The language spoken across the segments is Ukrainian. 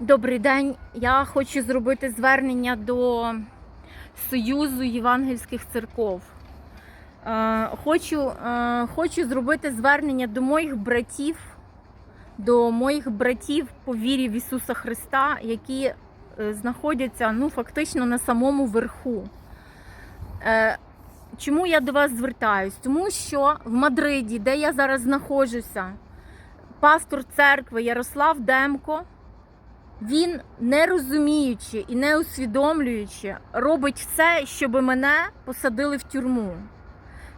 Добрий день. Я хочу зробити звернення до Союзу Євангельських церков. Е, Хочу, е, хочу зробити звернення до моїх братів, до моїх братів по вірі в Ісуса Христа, які е, знаходяться ну, фактично на самому верху. Чому я до вас звертаюсь? Тому що в Мадриді, де я зараз знаходжуся, пастор церкви Ярослав Демко. Він, не розуміючи і не усвідомлюючи, робить все, щоб мене посадили в тюрму.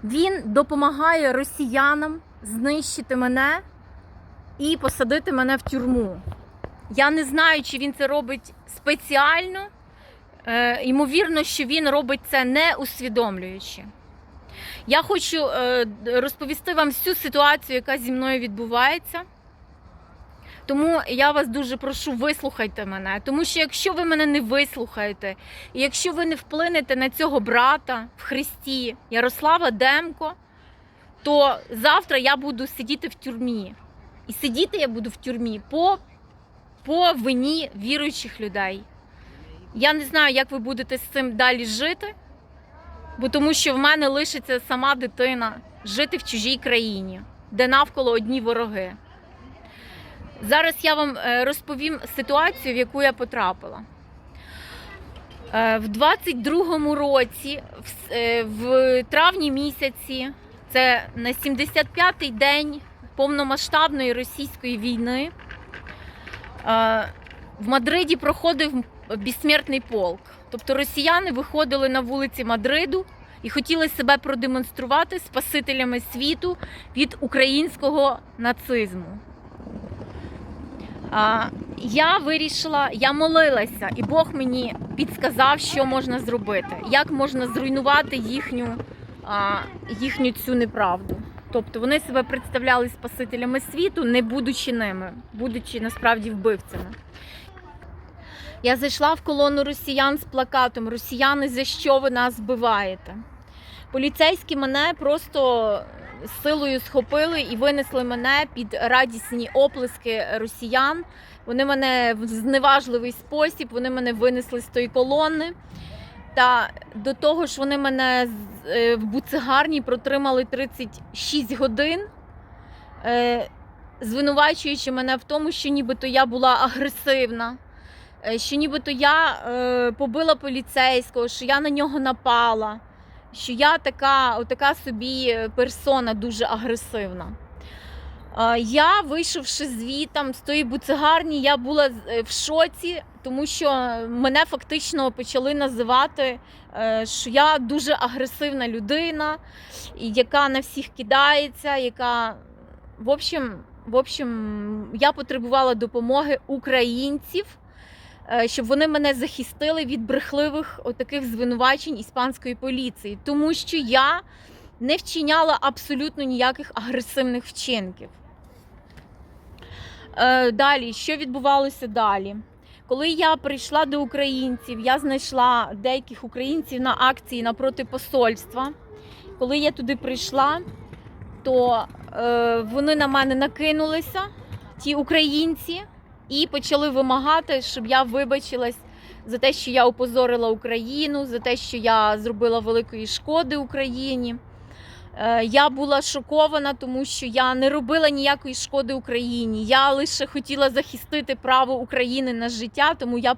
Він допомагає росіянам знищити мене і посадити мене в тюрму. Я не знаю, чи він це робить спеціально. Е, ймовірно, що він робить це не усвідомлюючи. Я хочу е, розповісти вам всю ситуацію, яка зі мною відбувається. Тому я вас дуже прошу, вислухайте мене. Тому що якщо ви мене не вислухаєте, і якщо ви не вплинете на цього брата в Христі Ярослава Демко, то завтра я буду сидіти в тюрмі. І сидіти я буду в тюрмі по, по вині віруючих людей. Я не знаю, як ви будете з цим далі жити, бо тому що в мене лишиться сама дитина жити в чужій країні, де навколо одні вороги. Зараз я вам е, розповім ситуацію, в яку я потрапила. Е, В 22-му році, в е, в травні місяці, це на 75-й день повномасштабної російської війни, в Мадриді проходив безсмертний полк. Тобто росіяни виходили на вулиці Мадриду і хотіли себе продемонструвати спасителями світу від українського нацизму. Я вирішила, я молилася, і Бог мені підсказав, що можна зробити, як можна зруйнувати їхню, їхню цю неправду. Тобто вони себе представляли спасителями світу, не будучи ними, будучи насправді вбивцями. Я зайшла в колону росіян з плакатом Росіяни, за що ви нас вбиваєте? Поліцейські мене просто силою схопили і винесли мене під радісні оплески росіян. Вони мене в зневажливий спосіб, вони мене винесли з тої колони. Та до того ж, вони мене е, в буцегарні протримали 36 годин, е, звинувачуючи мене в тому, що нібито я була агресивна, е, що нібито я побила поліцейського, що я на нього напала що я така, отака собі персона дуже агресивна. Е, Я, вийшовши звітом з тої буцегарні, я була е, в шоці, тому що мене фактично почали називати, е, що я дуже агресивна людина, яка на всіх кидається, яка в общем, в общем, я потребувала допомоги українців е, щоб вони мене захистили від брехливих отаких звинувачень іспанської поліції, тому що я не вчиняла абсолютно ніяких агресивних вчинків. Е, Далі, що відбувалося далі? Коли я прийшла до українців, я знайшла деяких українців на акції напроти посольства. Коли я туди прийшла, то е, вони на мене накинулися, ті українці, і почали вимагати, щоб я вибачилась за те, що я опозорила Україну, за те, що я зробила великої шкоди Україні. Е, Я була шокована, тому що я не робила ніякої шкоди Україні. Я лише хотіла захистити право України на життя, тому я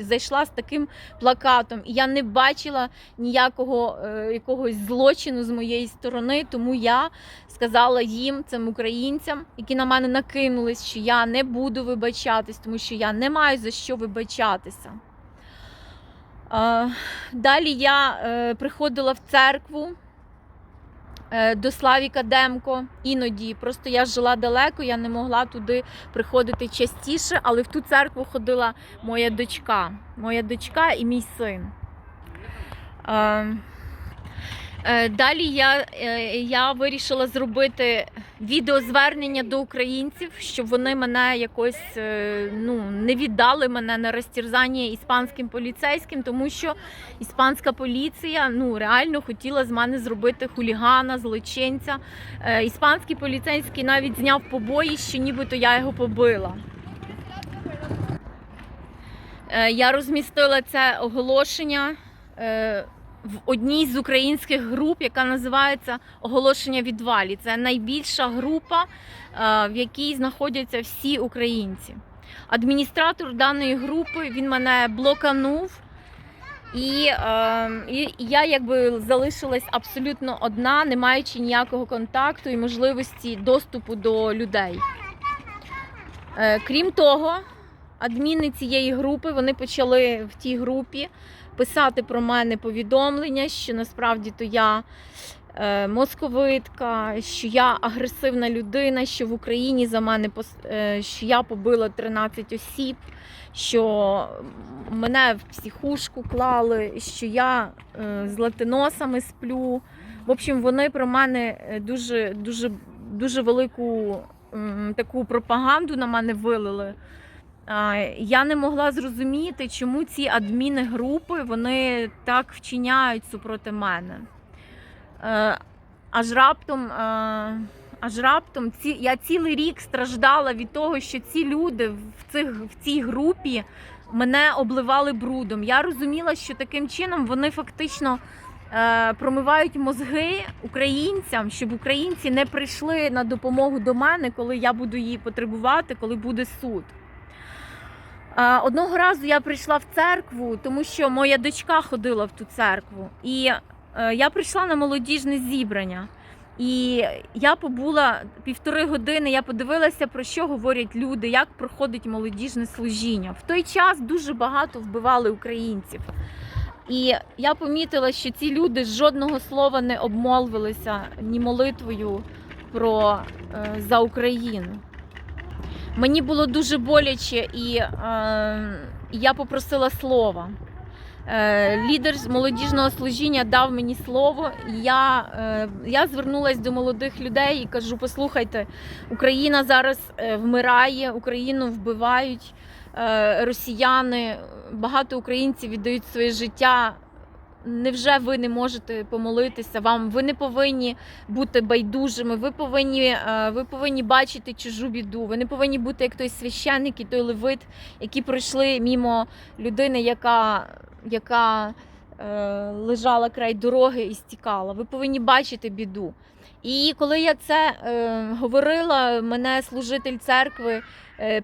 зайшла з таким плакатом. І я не бачила ніякого е, якогось злочину з моєї сторони, тому я сказала їм, цим українцям, які на мене накинулись, що я не буду вибачатись, тому що я не маю за що вибачатися. Е, Далі я приходила в церкву до Славіка Демко іноді. Просто я жила далеко, я не могла туди приходити частіше, але в ту церкву ходила моя дочка, моя дочка і мій син. Е, Далі я, е, я вирішила зробити відеозвернення до українців, щоб вони мене якось е, ну, не віддали мене на розтерзання іспанським поліцейським, тому що іспанська поліція ну, реально хотіла з мене зробити хулігана, злочинця. Іспанський поліцейський навіть зняв побої, що нібито я його побила. Я розмістила це оголошення в одній з українських груп, яка називається Оголошення відвалі. Це найбільша група, е, в якій знаходяться всі українці. Адміністратор даної групи він мене блоканув. І, е, і я якби залишилась абсолютно одна, не маючи ніякого контакту і можливості доступу до людей. Е, крім того, адміни цієї групи вони почали в тій групі писати про мене повідомлення, що насправді то я е, московитка, що я агресивна людина, що в Україні за мене пос- е, що я побила 13 осіб, що мене в психушку клали, що я е, з латиносами сплю. В общем, вони про мене дуже, дуже, дуже велику таку пропаганду на мене вилили. Я не могла зрозуміти, чому ці адміни групи вони так вчиняють супроти мене. Е, Аж раптом, е, аж раптом я цілий рік страждала від того, що ці люди в, цих, в цій групі мене обливали брудом. Я розуміла, що таким чином вони фактично е, промивають мозги українцям, щоб українці не прийшли на допомогу до мене, коли я буду її потребувати, коли буде суд. Одного разу я прийшла в церкву, тому що моя дочка ходила в ту церкву. І е, я прийшла на молодіжне зібрання. І я побула півтори години. Я подивилася, про що говорять люди, як проходить молодіжне служіння. В той час дуже багато вбивали українців. І я помітила, що ці люди жодного слова не обмолвилися ні молитвою про е, за Україну. Мені було дуже боляче, і е, я попросила слова. Е, лідер молодіжного служіння дав мені слово. Я, е, я звернулася до молодих людей і кажу: послухайте, Україна зараз е, вмирає, Україну вбивають е, росіяни, багато українців віддають своє життя. Невже ви не можете помолитися? Вам ви не повинні бути байдужими. Ви повинні, е, ви повинні бачити чужу біду. Ви не повинні бути як той священник і той левит, які пройшли мімо людини, яка, яка е, лежала край дороги і стікала. Ви повинні бачити біду. І коли я це е, говорила, мене служитель церкви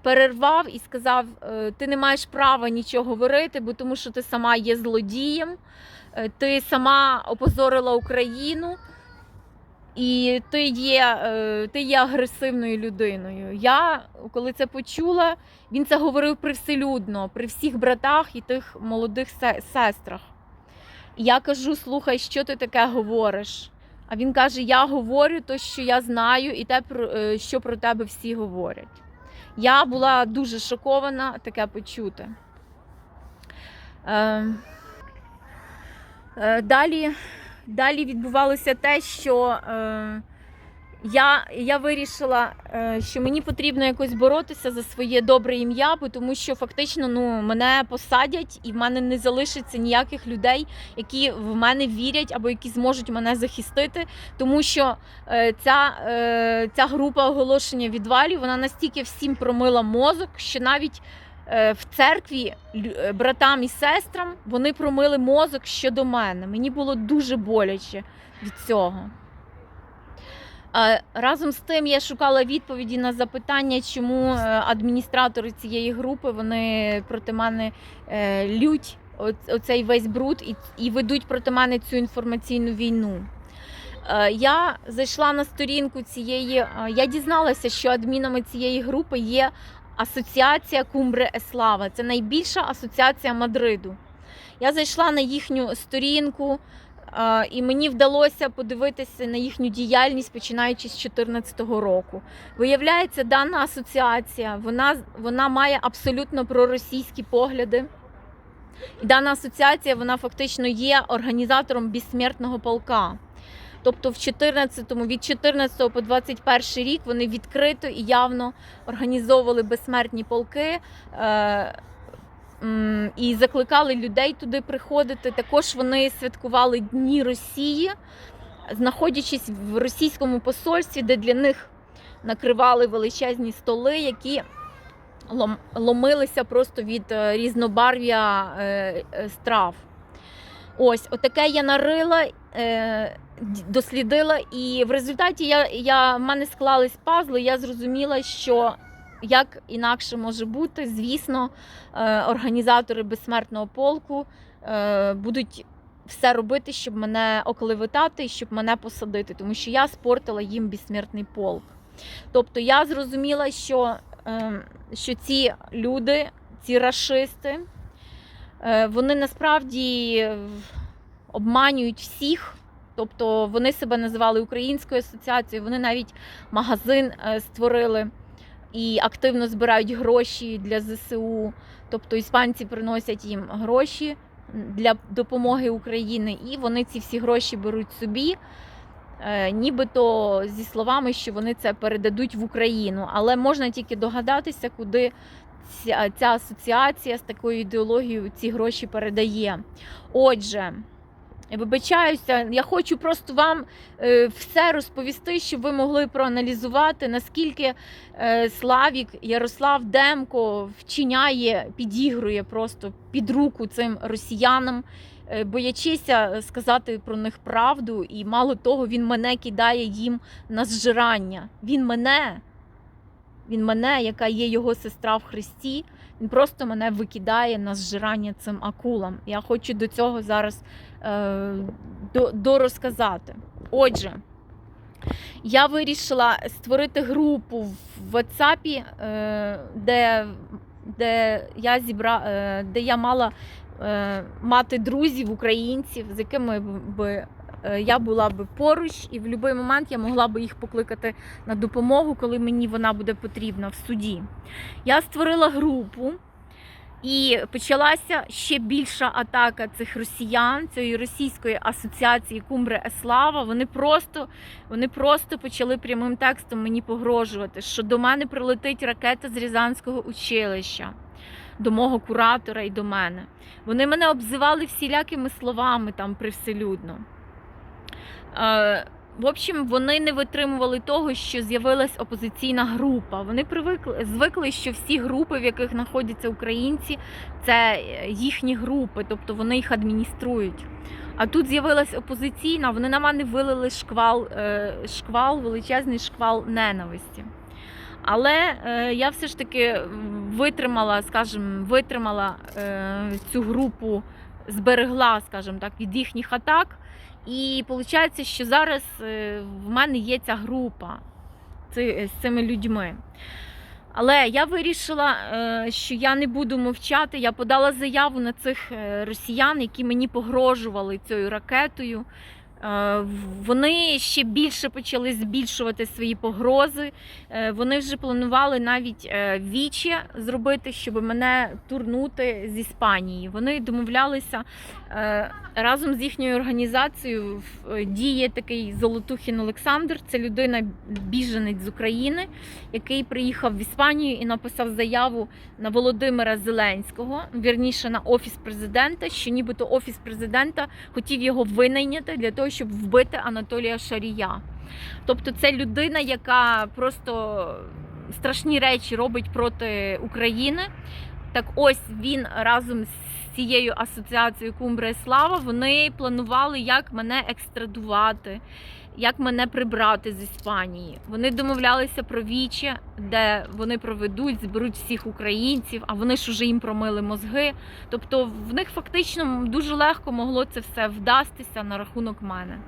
перервав і сказав: е, ти не маєш права нічого говорити, бо тому що ти сама є злодієм, е, ти сама опозорила Україну. І ти є, е, ти є агресивною людиною. Я, коли це почула, він це говорив привселюдно, при всіх братах і тих молодих сестрах. І я кажу: слухай, що ти таке говориш? А він каже: Я говорю те, що я знаю, і те, е, що про тебе всі говорять. Я була дуже шокована таке почути. Е, е, Далі, далі відбувалося те, що е, я, я вирішила, е, що мені потрібно якось боротися за своє добре ім'я, бо тому що фактично ну, мене посадять і в мене не залишиться ніяких людей, які в мене вірять або які зможуть мене захистити. Тому що е, ця, е, ця група оголошення відвалів вона настільки всім промила мозок, що навіть в церкві братам і сестрам вони промили мозок щодо мене. Мені було дуже боляче від цього. Разом з тим я шукала відповіді на запитання, чому е, адміністратори цієї групи вони проти мене е, лють оцей весь бруд і, ведуть проти мене цю інформаційну війну. Е, Я зайшла на сторінку цієї. Я дізналася, що адмінами цієї групи є асоціація Кумбре Еслава. Це найбільша асоціація Мадриду. Я зайшла на їхню сторінку, і мені вдалося подивитися на їхню діяльність починаючи з 2014 року. Виявляється, дана асоціація вона, вона має абсолютно проросійські погляди. І дана асоціація вона фактично є організатором безсмертного полка. Тобто в 14-му, від 14 по 21 рік вони відкрито і явно організовували безсмертні полки. Е, і закликали людей туди приходити. Також вони святкували Дні Росії, знаходячись в російському посольстві, де для них накривали величезні столи, які ломилися просто від е, різнобарв'я е, е, страв. Ось, отаке я нарила, дослідила, і в результаті я, я, в мене склались пазли, я зрозуміла, що як інакше може бути, звісно, е, організатори безсмертного полку е, будуть все робити, щоб мене оклеветати щоб мене посадити, тому що я спортила їм безсмертний полк. Тобто я зрозуміла, що, е, що ці люди, ці рашисти, е, вони насправді обманюють всіх. Тобто вони себе називали Українською асоціацією, вони навіть магазин створили і активно збирають гроші для ЗСУ. Тобто іспанці приносять їм гроші для допомоги Україні, і вони ці всі гроші беруть собі, е, нібито зі словами, що вони це передадуть в Україну. Але можна тільки догадатися, куди ця, ця асоціація з такою ідеологією ці гроші передає. Отже. Вибачаюся, я хочу просто вам е, все розповісти, щоб ви могли проаналізувати, наскільки е, Славік Ярослав Демко вчиняє, підігрує просто під руку цим росіянам, е, боячися сказати про них правду, і мало того, він мене кидає їм на зжирання. Він мене, він мене, яка є його сестра в Христі, він просто мене викидає на зжирання цим акулам. Я хочу до цього зараз е, дорозказати. Отже, я вирішила створити групу в WhatsApp, е, де, де, я зібра, е, де я мала е, мати друзів, українців, з якими би. Е, Я була би поруч, і в будь-який момент я могла би їх покликати на допомогу, коли мені вона буде потрібна в суді. Я створила групу, і почалася ще більша атака цих росіян, цієї російської асоціації Кумбре Еслава. Вони просто, вони просто почали прямим текстом мені погрожувати, що до мене прилетить ракета з Рязанського училища, до мого куратора і до мене. Вони мене обзивали всілякими словами там привселюдно. Е, в общем, вони не витримували того, що з'явилась опозиційна група. Вони привикли звикли, що всі групи, в яких знаходяться українці, це їхні групи, тобто вони їх адмініструють. А тут з'явилась опозиційна, вони на мене вилили шквал, е, шквал, величезний шквал ненависті. Але е, я все ж таки витримала, скажімо, витримала е, цю групу, зберегла, скажімо так, від їхніх атак. І виходить, що зараз е, в мене є ця група з цими людьми. Але я вирішила, е, що я не буду мовчати. Я подала заяву на цих е, росіян, які мені погрожували цією ракетою. Е, Вони ще більше почали збільшувати свої погрози. Е, Вони вже планували навіть е, віче зробити, щоб мене турнути з Іспанії. Вони домовлялися разом з їхньою організацією. Діє такий Золотухін Олександр. Це людина біженець з України, який приїхав в Іспанію і написав заяву на Володимира Зеленського, вірніше на офіс президента, що нібито офіс президента хотів його винайняти для того, щоб вбити Анатолія Шарія. Тобто, це людина, яка просто страшні речі робить проти України. Так ось він разом з цією асоціацією Кумбра і Слава вони планували, як мене екстрадувати, як мене прибрати з Іспанії. Вони домовлялися про віче, де вони проведуть, зберуть всіх українців, а вони ж уже їм промили мозги. Тобто в них фактично дуже легко могло це все вдастися на рахунок мене.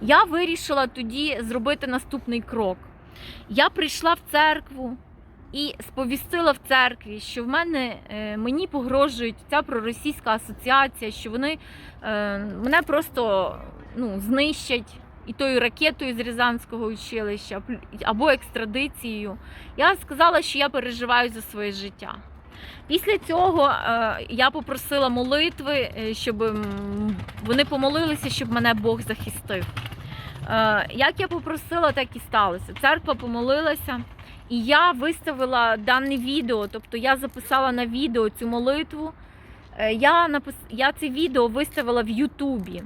Я вирішила тоді зробити наступний крок. Я прийшла в церкву і сповістила в церкві, що в мене е, мені погрожують ця проросійська асоціація, що вони е, мене просто ну, знищать і тою ракетою з Рязанського училища або екстрадицією. Я сказала, що я переживаю за своє життя. Після цього е, я попросила молитви, щоб вони помолилися, щоб мене Бог захистив. Е, Як я попросила, так і сталося. Церква помолилася, і я виставила дане відео, тобто я записала на відео цю молитву. Е, Я, напис... я це відео виставила в Ютубі.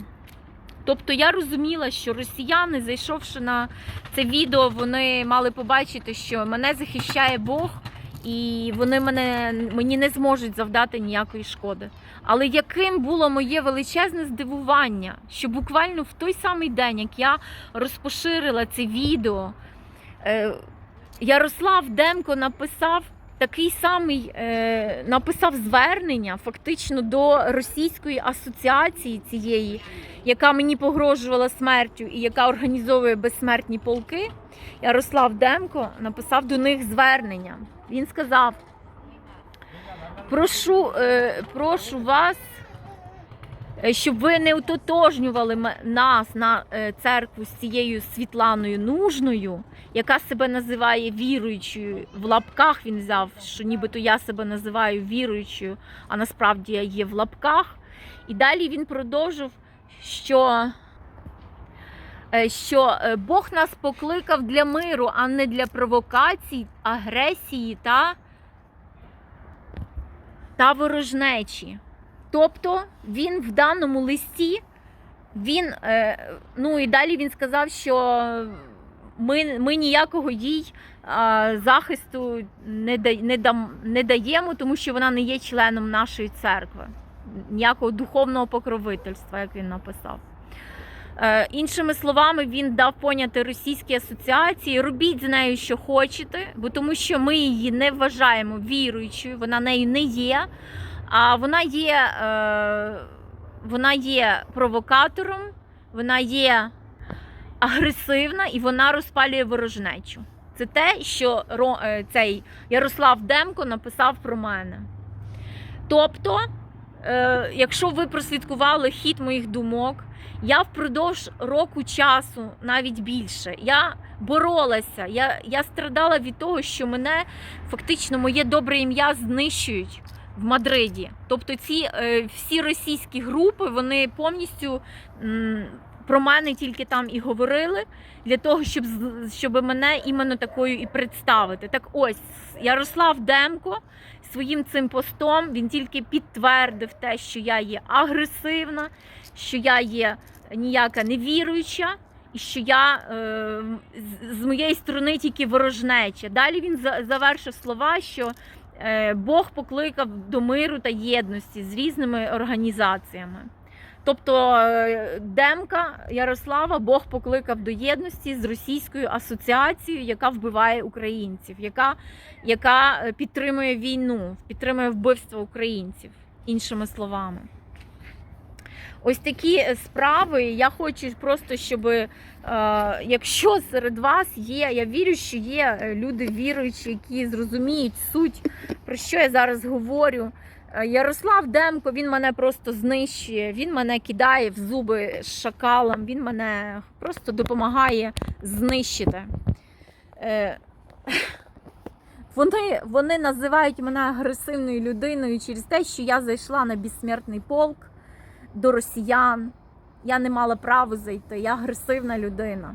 Тобто я розуміла, що росіяни, зайшовши на це відео, вони мали побачити, що мене захищає Бог, і вони мене мені не зможуть завдати ніякої шкоди. Але яким було моє величезне здивування, що буквально в той самий день, як я розпоширила це відео, е, Ярослав Демко написав такий самий е, написав звернення фактично до російської асоціації цієї, яка мені погрожувала смертю і яка організовує безсмертні полки. Ярослав Демко написав до них звернення. Він сказав: прошу, е, прошу вас, е, щоб ви не утотожнювали ме- нас на е, церкву з цією Світланою Нужною, яка себе називає віруючою. В лапках він взяв, що нібито я себе називаю віруючою, а насправді я є в лапках. І далі він продовжив, що що Бог нас покликав для миру, а не для провокацій, агресії та, та ворожнечі. Тобто він в даному листі, він, е, ну і далі він сказав, що ми, ми ніякого їй захисту не, не, дам, не даємо, тому що вона не є членом нашої церкви. Ніякого духовного покровительства, як він написав. Е, іншими словами, він дав поняти російській асоціації: робіть з нею, що хочете, бо тому що ми її не вважаємо віруючою, вона нею не є. А вона є, е, вона є провокатором, вона є агресивна і вона розпалює ворожнечу. Це те, що е, цей Ярослав Демко написав про мене. Тобто, якщо ви прослідкували хід моїх думок, я впродовж року часу, навіть більше, я боролася, я, я страдала від того, що мене фактично моє добре ім'я знищують в Мадриді. Тобто ці е, всі російські групи вони повністю про мене тільки там і говорили для того, щоб щоб мене іменно такою і представити. Так ось Ярослав Демко своїм цим постом він тільки підтвердив те, що я є агресивна, що я є ніяка невіруюча. І що я е, з- моєї сторони тільки ворожнеча. Далі він завершив слова, що е, Бог покликав до миру та єдності з різними організаціями. Тобто е, Демка Ярослава Бог покликав до єдності з російською асоціацією, яка вбиває українців, яка, яка підтримує війну, підтримує вбивство українців, іншими словами. Ось такі е, справи. Я хочу просто, щоб е, якщо серед вас є, я вірю, що є е, люди віруючі, які зрозуміють суть, про що я зараз говорю. Е, Ярослав Демко, він мене просто знищує, він мене кидає в зуби з шакалом, він мене просто допомагає знищити. Вони, вони називають мене агресивною людиною через те, що я зайшла на безсмертний полк до росіян. Я не мала права зайти, я агресивна людина.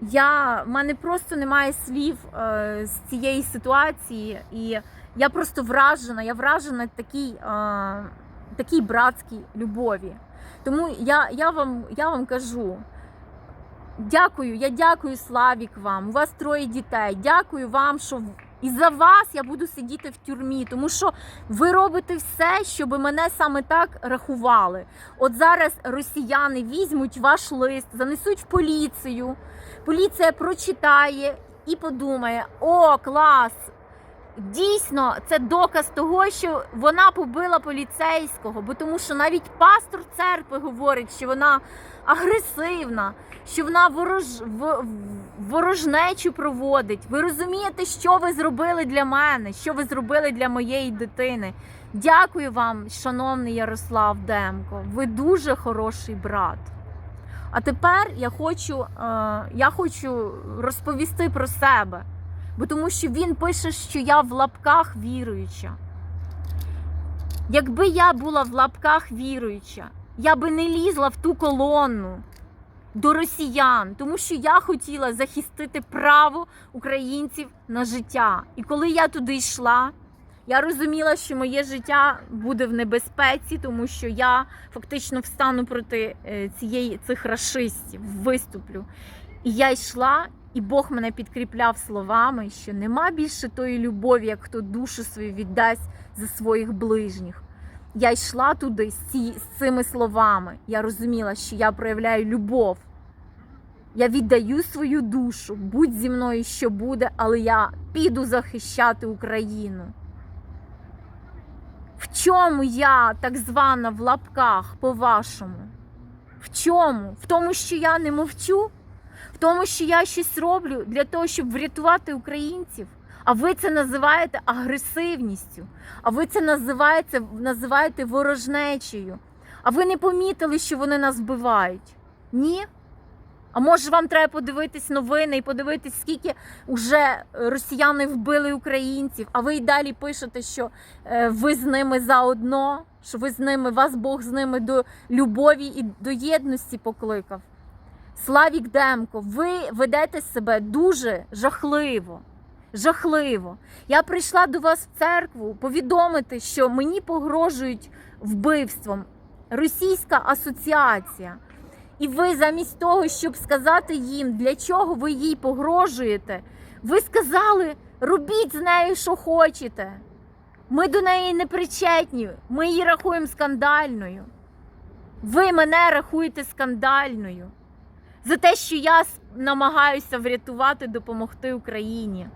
Я, в мене просто немає слів е, з цієї ситуації, і я просто вражена, я вражена такій, е, такій братській любові. Тому я, я, вам, я вам кажу. Дякую, я дякую Славік вам. У вас троє дітей. Дякую вам, що і за вас я буду сидіти в тюрмі, тому що ви робите все, щоб мене саме так рахували. От зараз росіяни візьмуть ваш лист, занесуть в поліцію. Поліція прочитає і подумає: о, клас! Дійсно, це доказ того, що вона побила поліцейського, бо тому що навіть пастор церкви говорить, що вона агресивна, що вона ворож... ворожнечу проводить. Ви розумієте, що ви зробили для мене, що ви зробили для моєї дитини. Дякую вам, шановний Ярослав Демко. Ви дуже хороший брат. А тепер я хочу, е, я хочу розповісти про себе. Бо тому що він пише, що я в лапках віруюча. Якби я була в лапках віруюча, я би не лізла в ту колонну до росіян, тому що я хотіла захистити право українців на життя. І коли я туди йшла, я розуміла, що моє життя буде в небезпеці, тому що я фактично встану проти е, цієї цих рашистів, виступлю. І я йшла І Бог мене підкріпляв словами, що нема більше тої любові, як хто душу свою віддасть за своїх ближніх. Я йшла туди з, ці, з цими словами. Я розуміла, що я проявляю любов. Я віддаю свою душу, будь зі мною, що буде, але я піду захищати Україну. В чому я так звана в лапках, по-вашому? В чому? В тому, що я не мовчу? Тому, що я щось роблю для того, щоб врятувати українців? А ви це називаєте агресивністю, а ви це називаєте, називаєте ворожнечею. А ви не помітили, що вони нас вбивають? Ні? А може вам треба подивитись новини і подивитись, скільки вже росіяни вбили українців, а ви й далі пишете, що е, ви з ними заодно, що ви з ними, вас Бог з ними до любові і до єдності покликав. Славік Демко, ви ведете себе дуже жахливо. Жахливо. Я прийшла до вас в церкву повідомити, що мені погрожують вбивством. Російська асоціація. І ви замість того, щоб сказати їм, для чого ви їй погрожуєте, ви сказали, робіть з нею, що хочете. Ми до неї не причетні, ми її рахуємо скандальною. Ви мене рахуєте скандальною за те, що я намагаюся врятувати, допомогти Україні.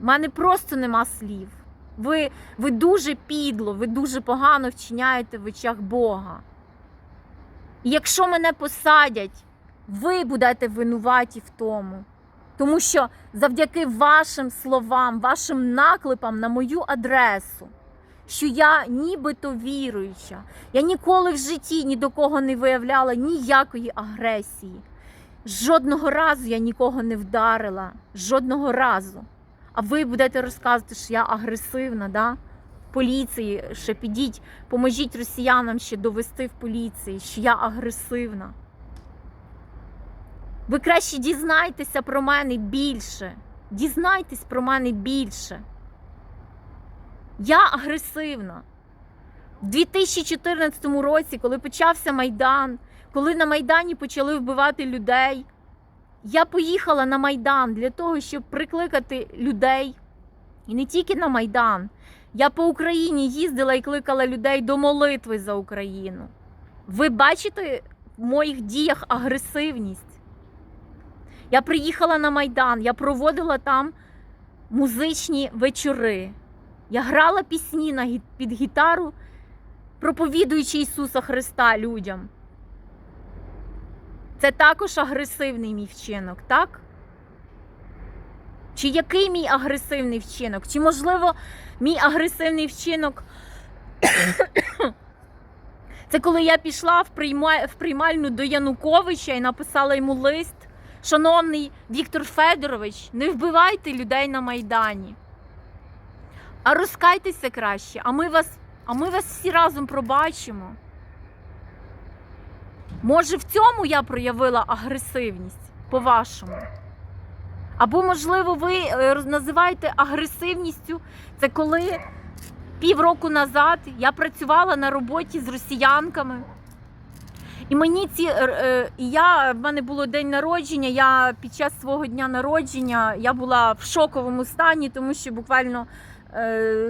У мене просто нема слів. Ви, ви дуже підло, ви дуже погано вчиняєте в очах Бога. І якщо мене посадять, ви будете винуваті в тому. Тому що завдяки вашим словам, вашим наклепам на мою адресу, що я нібито віруюча, я ніколи в житті ні до кого не виявляла ніякої агресії. Жодного разу я нікого не вдарила, жодного разу. А ви будете розказувати, що я агресивна, да? поліції, ще підіть, поможіть росіянам ще довести в поліції, що я агресивна. Ви краще дізнайтеся про мене більше. Дізнайтесь про мене більше. Я агресивна. В 2014 році, коли почався Майдан, коли на Майдані почали вбивати людей, я поїхала на Майдан для того, щоб прикликати людей. І не тільки на Майдан. Я по Україні їздила і кликала людей до молитви за Україну. Ви бачите в моїх діях агресивність. Я приїхала на Майдан, я проводила там музичні вечори. Я грала пісні на під гітару, проповідуючи Ісуса Христа людям. Це також агресивний мій вчинок, так? Чи який мій агресивний вчинок? Чи, можливо, мій агресивний вчинок це коли я пішла в, прийма... в приймальну до Януковича і написала йому лист. Шановний Віктор Федорович, не вбивайте людей на Майдані. А розкайтеся краще, а ми вас, а ми вас всі разом пробачимо. Може, в цьому я проявила агресивність, по-вашому? Або, можливо, ви е, називаєте агресивністю, це коли півроку назад я працювала на роботі з росіянками. І мені ці е, е, я в мене було день народження. Я під час свого дня народження я була в шоковому стані, тому що буквально,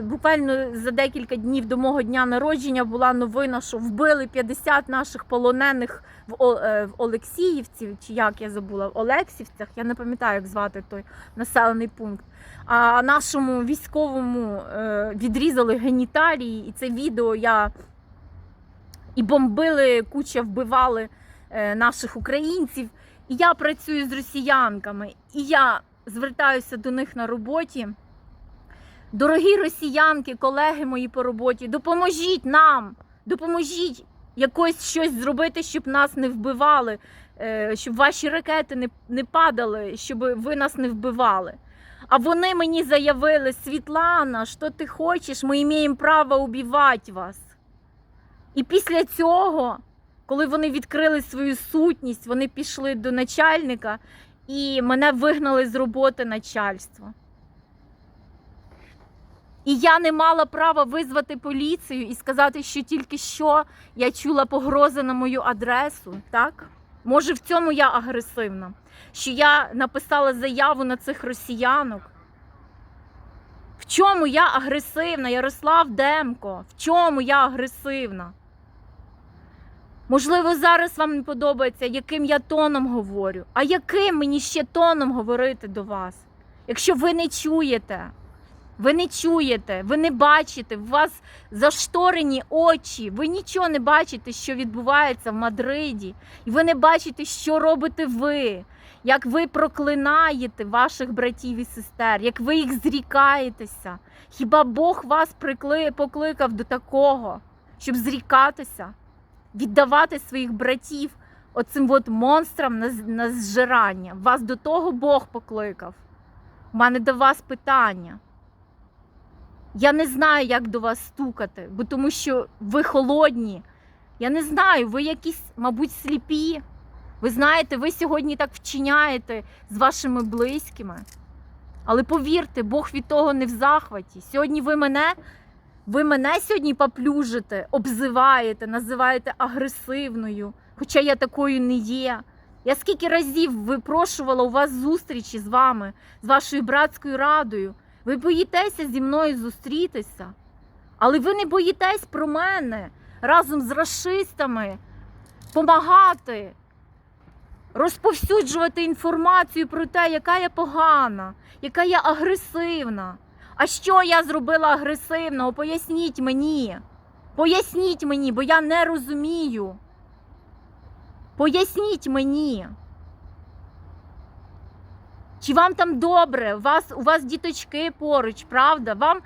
буквально за декілька днів до мого дня народження була новина, що вбили 50 наших полонених в, е, Олексіївці, чи як я забула, в Олексівцях. Я не пам'ятаю, як звати той населений пункт. А нашому військовому е, відрізали геніталії, і це відео я і бомбили, куча вбивали е, наших українців. І я працюю з росіянками, і я звертаюся до них на роботі. Дорогі росіянки, колеги мої по роботі, допоможіть нам, допоможіть якось щось зробити, щоб нас не вбивали, е, щоб ваші ракети не, падали, щоб ви нас не вбивали. А вони мені заявили: Світлана, що ти хочеш? Ми маємо право убивати вас. І після цього, коли вони відкрили свою сутність, вони пішли до начальника і мене вигнали з роботи начальство. І я не мала права визвати поліцію і сказати, що тільки що я чула погрози на мою адресу, так? Може, в цьому я агресивна, що я написала заяву на цих росіянок. В чому я агресивна, Ярослав Демко? В чому я агресивна? Можливо, зараз вам не подобається, яким я тоном говорю. А яким мені ще тоном говорити до вас? Якщо ви не чуєте, ви не чуєте, ви не бачите, у вас зашторені очі, ви нічого не бачите, що відбувається в Мадриді, і ви не бачите, що робите ви, як ви проклинаєте ваших братів і сестер, як ви їх зрікаєтеся. Хіба Бог вас покликав до такого, щоб зрікатися, віддавати своїх братів оцим от монстрам на зжирання? Вас до того Бог покликав. У мене до вас питання. Я не знаю, як до вас стукати, бо тому що ви холодні. Я не знаю, ви якісь, мабуть, сліпі. Ви знаєте, ви сьогодні так вчиняєте з вашими близькими. Але повірте, Бог від того не в захваті. Сьогодні ви мене, ви мене сьогодні поплюжите, обзиваєте, називаєте агресивною, хоча я такою не є. Я скільки разів випрошувала у вас зустрічі з вами, з вашою братською радою. Ви боїтеся зі мною зустрітися, але ви не боїтесь про мене разом з расистами помагати, розповсюджувати інформацію про те, яка я погана, яка я агресивна. А що я зробила агресивного? Поясніть мені. Поясніть мені, бо я не розумію. Поясніть мені. Чи вам там добре? У вас, у вас діточки поруч, правда? Вам,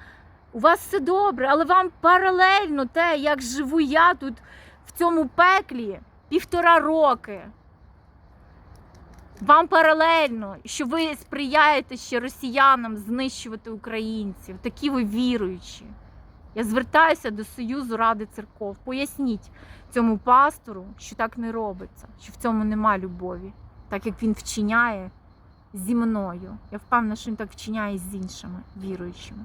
у вас все добре, але вам паралельно те, як живу я тут в цьому пеклі півтора роки. Вам паралельно, що ви сприяєте ще росіянам знищувати українців. Такі ви віруючі. Я звертаюся до Союзу Ради церков. Поясніть цьому пастору, що так не робиться, що в цьому нема любові, так як він вчиняє зі мною. Я впевнена, що він так вчиняє з іншими віруючими.